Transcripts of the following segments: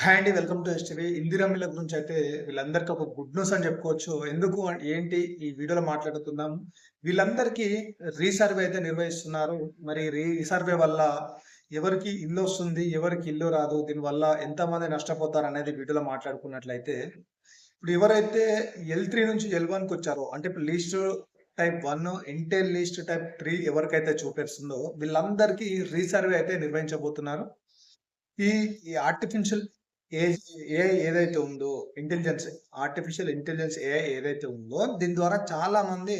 Hi అండి welcome to STV Indira మిల్ల గురించి అయితే వీళ్ళందరికీ ఒక గుడ్ న్యూస్ అని చెప్పుకోవచ్చు. ఎందుకు ఏంటి ఈ వీడియోలో మాట్లాడుతున్నాం వీళ్ళందరికీ రీసర్వే అయితే నిర్వహిస్తున్నారు. మరి రీసర్వే వల్ల ఎవరికి ఇల్లు వస్తుంది ఎవరికి ఇల్లు రాదు దీనివల్ల ఎంతమంది నష్టపోతారు అనేది వీడియోలో మాట్లాడుకున్నట్లయితే ఇప్పుడు ఎవరైతే ఎల్ త్రీ నుంచి ఎల్ వన్కి వచ్చారో అంటే ఇప్పుడు లీస్ట్ టైప్ వన్ ఇంటెల్ లీస్ట్ టైప్ త్రీ ఎవరికైతే చూపిస్తుందో వీళ్ళందరికీ రీసర్వే అయితే నిర్వహించబోతున్నారు. ఈ ఆర్టిఫిషియల్ ఏ ఏ ఏదైతే ఉందో ఇంటెలిజెన్స్ ఆర్టిఫిషియల్ ఇంటెలిజెన్స్ ఏ ఏదైతే ఉందో దీని ద్వారా చాలా మంది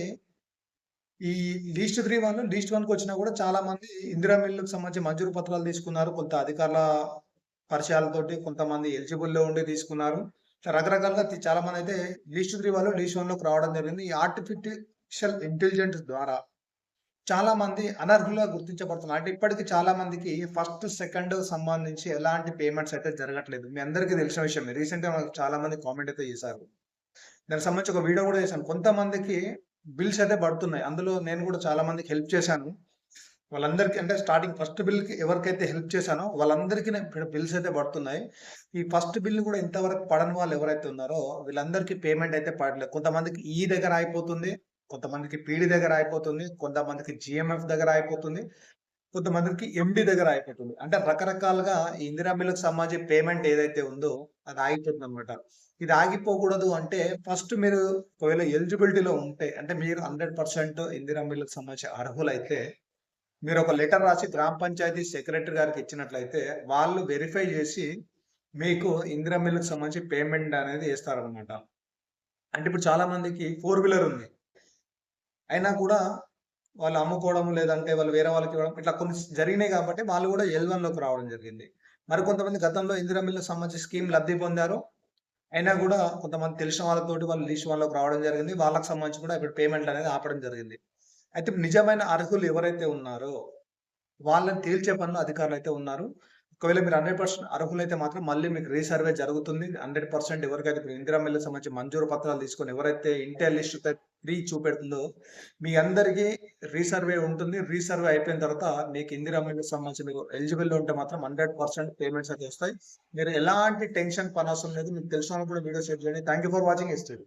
ఈ లీస్ట్ త్రీ వన్ లీస్ట్ వన్కి వచ్చినా కూడా చాలా మంది ఇందిరా మిల్లుకు సంబంధించి మంజూరు పత్రాలు తీసుకున్నారు. కొంత అధికారుల పరిచయాలతోటి కొంతమంది ఎలిజిబుల్లో లో ఉండి తీసుకున్నారు. రకరకాలుగా చాలా మంది అయితే లీస్ట్ త్రీ వాళ్ళు లీస్ట్ వన్లోకి రావడం జరిగింది. ఈ ఆర్టిఫిషియల్ ఇంటెలిజెన్స్ ద్వారా చాలా మంది అనర్హులుగా గుర్తించబడుతున్నారు. అంటే ఇప్పటికీ చాలా మందికి ఫస్ట్ సెకండ్ సంబంధించి ఎలాంటి పేమెంట్స్ అయితే జరగట్లేదు. మీ అందరికీ తెలిసిన విషయం రీసెంట్గా మనకు చాలా మంది కామెంట్ అయితే చేశారు. దానికి సంబంధించి ఒక వీడియో కూడా చేశాను. కొంతమందికి బిల్స్ అయితే పడుతున్నాయి. అందులో నేను కూడా చాలా మందికి హెల్ప్ చేశాను. వాళ్ళందరికీ అంటే స్టార్టింగ్ ఫస్ట్ బిల్కి ఎవరికైతే హెల్ప్ చేశానో వాళ్ళందరికీ బిల్స్ అయితే పడుతున్నాయి. ఈ ఫస్ట్ బిల్ కూడా ఇంతవరకు పడని వాళ్ళు ఎవరైతే ఉన్నారో వీళ్ళందరికీ పేమెంట్ అయితే పడలేదు. కొంతమందికి ఈ దగ్గర అయిపోతుంది. కొంతమందికి పీడి దగ్గర అయిపోతుంది కొంతమందికి జిఎంఎఫ్ దగ్గర అయిపోతుంది కొంతమందికి ఎండి దగ్గర అయిపోతుంది. అంటే రకరకాలుగా ఈ ఇందిరా మిల్లుకు సంబంధించి పేమెంట్ ఏదైతే ఉందో అది ఆగిపోతుంది అనమాట ఇది ఆగిపోకూడదు అంటే ఫస్ట్ మీరు ఒకవేళ ఎలిజిబిలిటీలో ఉంటే అంటే మీరు హండ్రెడ్ పర్సెంట్ ఇందిరా మిల్లుకు సంబంధించి అర్హులైతే మీరు ఒక లెటర్ రాసి గ్రామ పంచాయతీ సెక్రటరీ గారికి ఇచ్చినట్లయితే వాళ్ళు వెరిఫై చేసి మీకు ఇందిరా మిల్లుకు సంబంధించి పేమెంట్ అనేది వేస్తారనమాట అంటే ఇప్పుడు చాలా మందికి ఫోర్ వీలర్ ఉంది. అయినా కూడా వాళ్ళు అమ్ముకోవడం లేదంటే వాళ్ళు వేరే వాళ్ళకి ఇవ్వడం ఇట్లా కొన్ని జరిగినాయి కాబట్టి వాళ్ళు కూడా ఎల్లోకి రావడం జరిగింది. మరి కొంతమంది గతంలో ఇందిరా మిల్లు సంబంధించి స్కీమ్ లబ్ధి పొందారు. అయినా కూడా కొంతమంది తెలిసిన వాళ్ళతోటి వాళ్ళు లీస్ట్ వాళ్ళకి రావడం జరిగింది. వాళ్ళకి సంబంధించి కూడా ఇప్పుడు పేమెంట్ అనేది ఆపడం జరిగింది. అయితే నిజమైన అర్హులు ఎవరైతే ఉన్నారో వాళ్ళని తేల్చే పనులు అధికారులు అయితే ఉన్నారు. ఒకవేళ మీరు హండ్రెడ్ పర్సెంట్ అర్హులైతే మాత్రం మళ్ళీ మీకు రీసర్వే జరుగుతుంది. హండ్రెడ్ పర్సెంట్ ఎవరికైతే ఇప్పుడు ఇందిరా మిల్లు సంబంధించి మంజూరు పత్రాలు తీసుకొని ఎవరైతే ఇంటర్ లిస్ట్ త్రీ చూపెడుతుందో మీ అందరికీ రీసర్వే ఉంటుంది. రీసర్వే అయిపోయిన తర్వాత మీకు ఇందిరా మిల్లు సంబంధించి మీకు ఎలిజిబుల్ ఉంటే మాత్రం హండ్రెడ్ పర్సెంట్ పేమెంట్స్ అయితే వస్తాయి. మీరు ఎలాంటి టెన్షన్ పని అవసరం లేదు. మీకు తెలిసిన కూడా వీడియో షేర్ చేయండి. థ్యాంక్ యూ ఫర్ వాచింగ్ ఇస్తారు